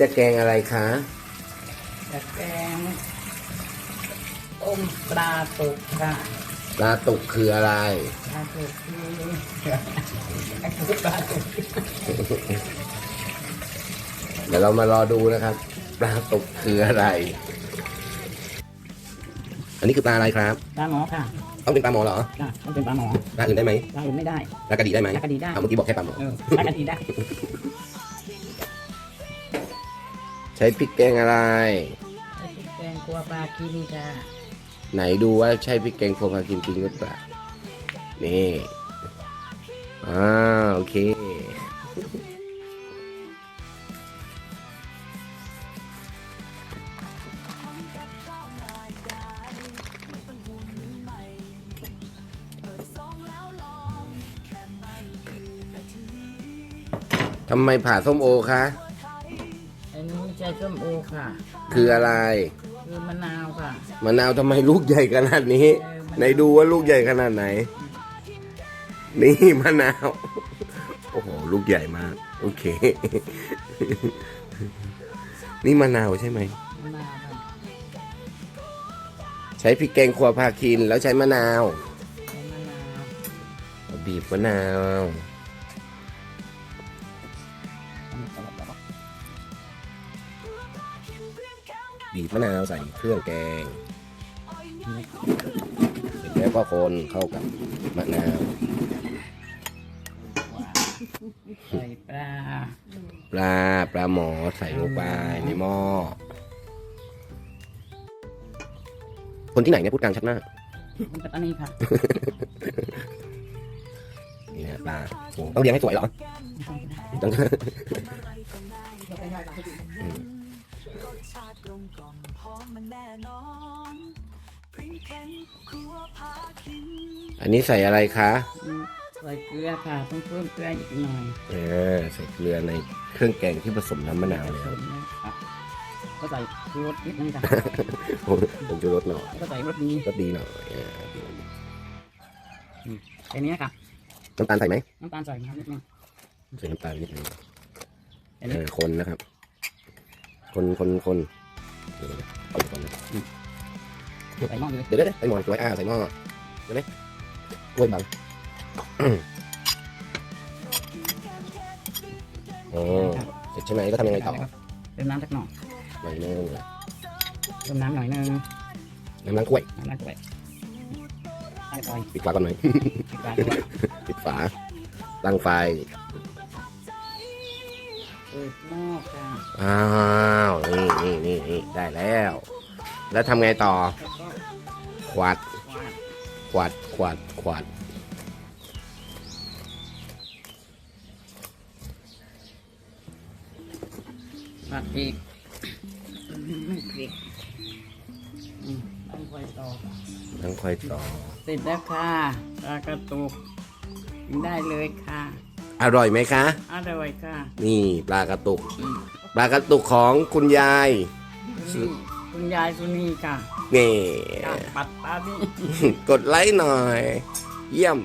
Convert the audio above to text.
จะแกงอะไรคะจะแกงต้มปลาตุกค่ะปลาตุกคืออะไร ปลาตุกคือคือปลาตุกเดี๋ยวเรามารอดูนะครับ ปลาตุกคืออะไร อันนี้คือปลาอะไรครับปลาหมอค่ะต้องเป็นปลาหมอเหรอค่ะต้องเป็นปลาหมอปลาอื่นได้ไหมปลาอื่นไม่ได้ปลากระดีได้ไหมปลากระดีได้อะเมื่อกี้บอกแค่ปลาหมอเออปลากระดีได้ ใช้พริกแกงอะไรแกงกลัวปลากินค่ะไหนดูว่าใช่พริกแกงโฟมากินจริงหรือเปล่า นี่อ่าโอเค ทำไมผ่าส้มโอคะอันนี้ไม่ ใช่ส้มโอค่ะคืออะไร คือมะนาวค่ะ มะนาวทำไมลูกใหญ่ขนาดนี้ไหนดูว่าลูกใหญ่ขนาดไหน นี่มะนาว โอ้โห ลูกใหญ่มาก โอเค นี่มะนาวใช่ไหม มะนาวค่ะใช้พริกแกงครัวพาคินแล้วใช้มะนาว ใช้มะนาวบีบมะนาว บีบมะนาวใส่เครื่องแกง เสร็จแล้วก็คนเข้ากับมะนาว ใส่ปลาปลาปลาหมอใส่ลงไปในหม้อ คนที่ไหนเนี่ยพูดกลางชัดมากมันเป็นอันนี้ค่ะนี่นะปลาโอ้ต้องเลี้ยงให้สวยเหรอต้องอัน นี้ใส่อะไรคะใส่เกลือค่ะต้องเพิ่มเกลืออีกหน่อยเออ ใส่เกลือในเครื่องแกงที่ผสมน้ำมะนาวแล้วผสมนะครับก็ใส่ชูรสนิดนึงค่ะผมจะรสหน่อยก็ใส่รสนี้รสดีหน่อยเออดีแค่นี้ค่ะน้ำตาลใส่ไหมน้ำตาลใส่นิดนึงใส่น้ำตาลนิดนึงแค่เอนี้อคนนะครับ คนคนคนเดี๋ยวนะเอาไปก่อนนะใส่หม้อเลยเดี๋ยวเดี๋ยวเดี๋ยวใส่หม้อสวยอ่าใส่หม้อเดี๋ยวนะกล้วยบังอ๋อเสร็จใช่ไหมก็ทำยังไงต่อเติมน้ำสักหน่อยหน่อยนึงเติมน้ำหน่อยนึงน้ำล้างกล้วยน้ำน้ำกล้วยให้ไปปิดฝาก่อนหน่อยปิดฝาด้วยปิดฝาตั้งไฟ เปิดหม้อค่ะอ้าวนี่นี่นี่นี่ได้แล้ว แล้วทำไงต่อ แล้วก็ขวัดวาดขวัด ขวัด ขวัดผัดอีกไม่พริกอืมต้องไฟต่อค่ะทั้งไฟต่อ เสร็จแล้วค่ะปลากระตุกกินได้เลยค่ะ อร่อยไหมคะ อร่อยค่ะ นี่ปลากระตุกอืมปลากระตุกของคุณยายนี่คุณยายสุนีค่ะนี่จากปัตตานีกดไลค์หน่อย เยี่ยม